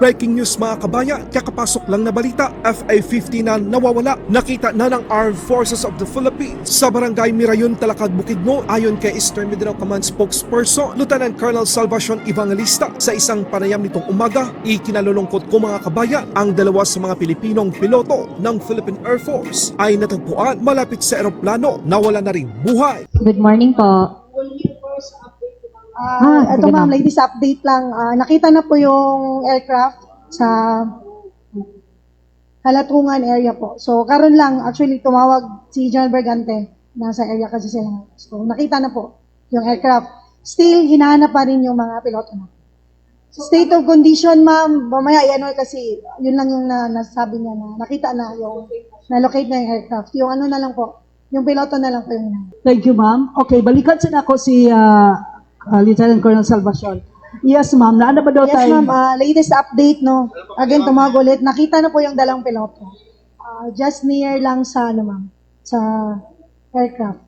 Breaking news mga kabayan, kakapasok lang na balita, FA-50 na nawawala, nakita na ng Armed Forces of the Philippines sa barangay Mirayon, Talakad, Bukidnon. Ayon kay Eastern Mindanao Command spokesperson, Lieutenant Colonel Salvacion Evangelista, sa isang panayam nitong umaga, ikinalulungkot ko mga kabayan, ang dalawa sa mga Pilipinong piloto ng Philippine Air Force ay natagpuan malapit sa eroplano na wala na rin buhay. Good morning po. Ah, Ah, ito sige, ma'am, ladies update lang. Ah, nakita na po yung aircraft sa Halatungan area po. So, karon lang, actually, tumawag si General Bergante. Nasa area kasi sila. So, nakita na po yung aircraft. Still, hinahanap pa rin yung mga piloto na. State of condition, ma'am, mamaya, ano kasi, yun lang yung na, nasabi niya na nakita na yung, na-locate na yung aircraft. Yung ano na lang po, yung piloto na lang po yung hinahanap. Thank you, ma'am. Okay, balikan sa ako si ah, ah, Lieutenant Colonel Salvacion. Yes, ma'am. Naana ba daw Yes, tayo? ma'am. Ah, latest update, no? Again, tumawag ulit. Nakita na po yung dalang piloto. Ah, just near lang sa, ano, ma'am, sa aircraft.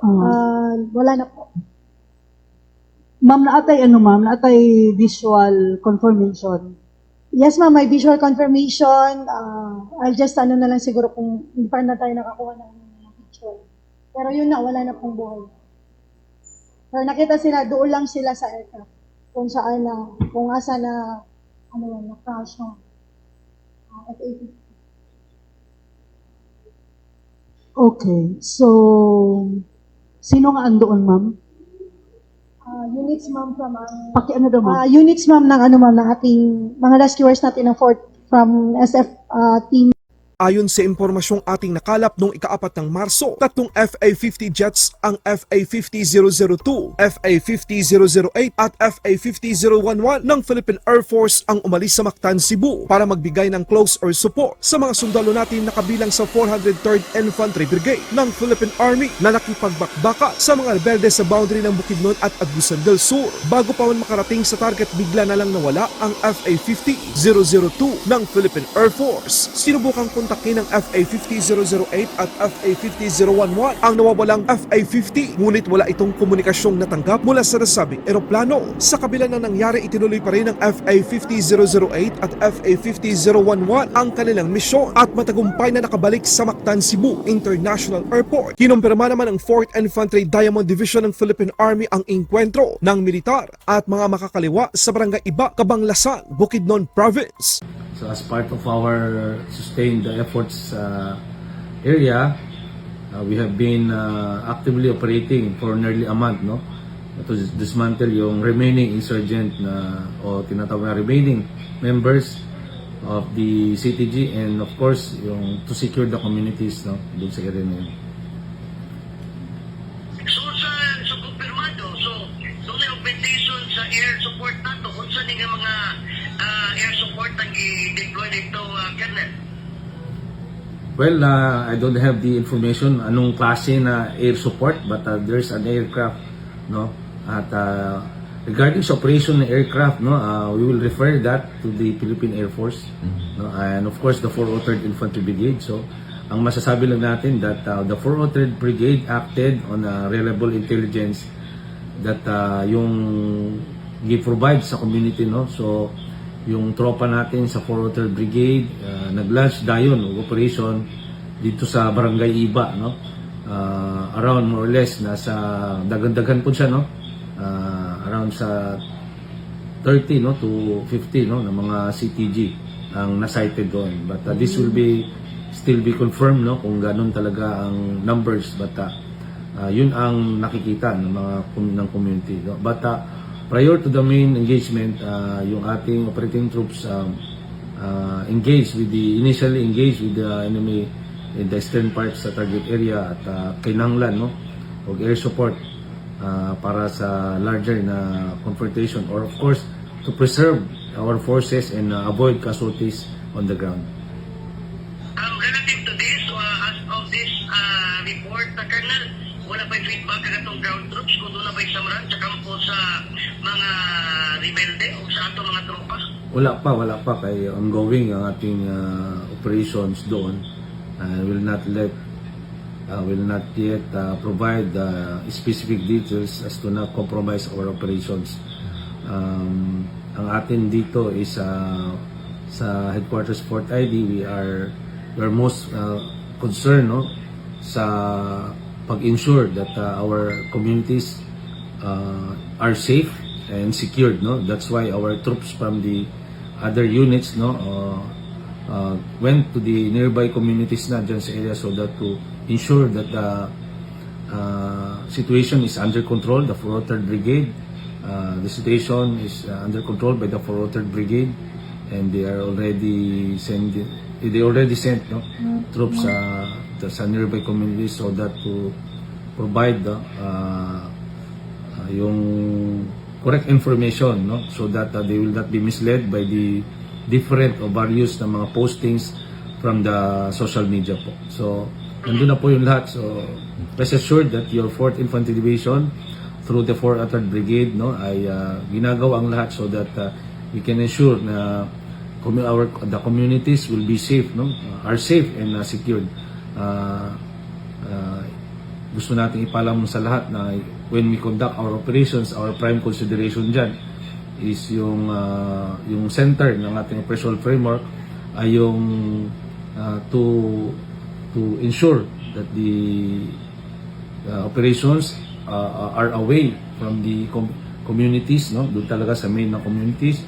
Ah, wala na po. ma'am, naatay ano, ma'am? Naatay visual confirmation. Yes, ma'am, may visual confirmation. Ah, I'll just, ano na lang siguro kung hindi pa na tayo nakakuha ng ng picture. Pero yun na, wala na pong buhay. Pero nakita sila, doon lang sila sa aircraft. Kung saan na, kung asa na, ano lang, na-crash yung ah, F-18. Okay. So, sino nga andoon, ma'am? Ah, units, ma'am, from ang Paki ano daw, ma'am? Ah, units ma'am ng ano ma'am ng ating mga rescuers natin ng Fort from SF ah, team Ayon sa impormasyong ating nakalap noong ikaapat ng Marso, tatlong FA-50 jets ang FA-50-002, FA-50-008 at FA-50-011 ng Philippine Air Force ang umalis sa Mactan, Cebu para magbigay ng close air support sa mga sundalo natin na kabilang sa 403rd Infantry Brigade ng Philippine Army na nakipagbakbaka sa mga rebelde sa boundary ng Bukidnon at Agusan del Sur. Bago pa man makarating sa target, bigla na lang nawala ang FA-50-002 ng Philippine Air Force. Sinubukang kontakin ng FA-50-008 at FA-50-011 ang nawawalang FA-50 ngunit wala itong komunikasyong natanggap mula sa nasabing eroplano. Sa kabila ng nangyari, itinuloy pa rin ng FA-50-008 at FA-50-011 ang kanilang misyon at matagumpay na nakabalik sa Mactan, Cebu International Airport. Kinumpirma naman ng 4th Infantry Diamond Division ng Philippine Army ang inkwentro ng militar at mga makakaliwa sa barangay Iba, Kabanglasan, Bukidnon Province. So as part of our sustained efforts sa area, uh, we have been uh, actively operating for nearly a month, no? To dismantle yung remaining insurgent na o tinatawag na remaining members of the CTG and of course yung to secure the communities no doon sa area na yun. So sa so doon na augmentation sa air support nato, unsa ni nga mga support ang i-deploy dito, uh, Colonel? Well, uh, I don't have the information anong klase na air support but uh, there's an aircraft no? At uh, regarding sa operation ng aircraft no uh, we will refer that to the Philippine Air Force no? And of course the 403rd Infantry Brigade. So ang masasabi lang natin that uh, the 403rd Brigade acted on a reliable intelligence that uh, yung gi-provide sa community no? So yung tropa natin sa 403rd Brigade uh, nag-launch dayon ng operation dito sa Barangay Iba no? Uh, around more or less nasa dagan-dagan po siya no? Uh, around sa 30 no? to 50 no? ng mga CTG ang na-cited doon. But uh, this will be still be confirmed no? kung ganun talaga ang numbers. But uh, yun ang nakikita ng mga ng community no? but uh, prior to the main engagement uh, yung ating operating troops um, uh, engaged with the initially engaged with the enemy in the eastern parts sa target area at uh, kinanglan no og air support uh, para sa larger na confrontation or of course to preserve our forces and uh, avoid casualties on the ground. Um, relative to this, uh, as of this uh, report, uh, Colonel, wala pa yung feedback ka itong ground troops kung na ba samran sa kampo sa mga rebelde o sa ato mga tropa? Wala pa, wala pa kay ongoing ang ating uh, operations doon. Uh, will not let uh, will not yet uh, provide uh, specific details as to not compromise our operations. Um, ang atin dito is uh, sa headquarters Fort ID we are we are most uh, concerned no sa pag-ensure that uh, our communities uh, are safe and secured no? That's why our troops from the other units no uh, uh, went to the nearby communities na dyan sa area so that to ensure that the uh, situation is under control. The 403rd brigade uh, the situation is uh, under control by the 403rd brigade and they are already send they already sent no troops uh, sa nearby communities so that to provide the uh, uh, yung correct information no? So that uh, they will not be misled by the different or various na mga postings from the social media po. So nandun na po yung lahat. So rest assured that your 4th Infantry Division through the 4th Attack Brigade no ay uh, ginagawa ang lahat so that uh, we can ensure na our the communities will be safe no? Are safe and uh, secured uh, uh, gusto nating ipalam sa lahat na when we conduct our operations, our prime consideration dyan is yung uh, yung center ng ating operational framework ay yung uh, to to ensure that the uh, operations uh, are away from the com- communities no? Doon talaga sa main na communities.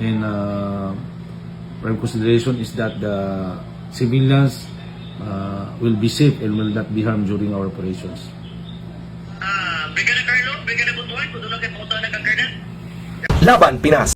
And uh, prime consideration is that the civilians uh, will be safe and will not be harmed during our operations. Ah, Brigada Carlo, Brigada Butuan, kung doon na kayo pumunta na kang Colonel. Laban Pinas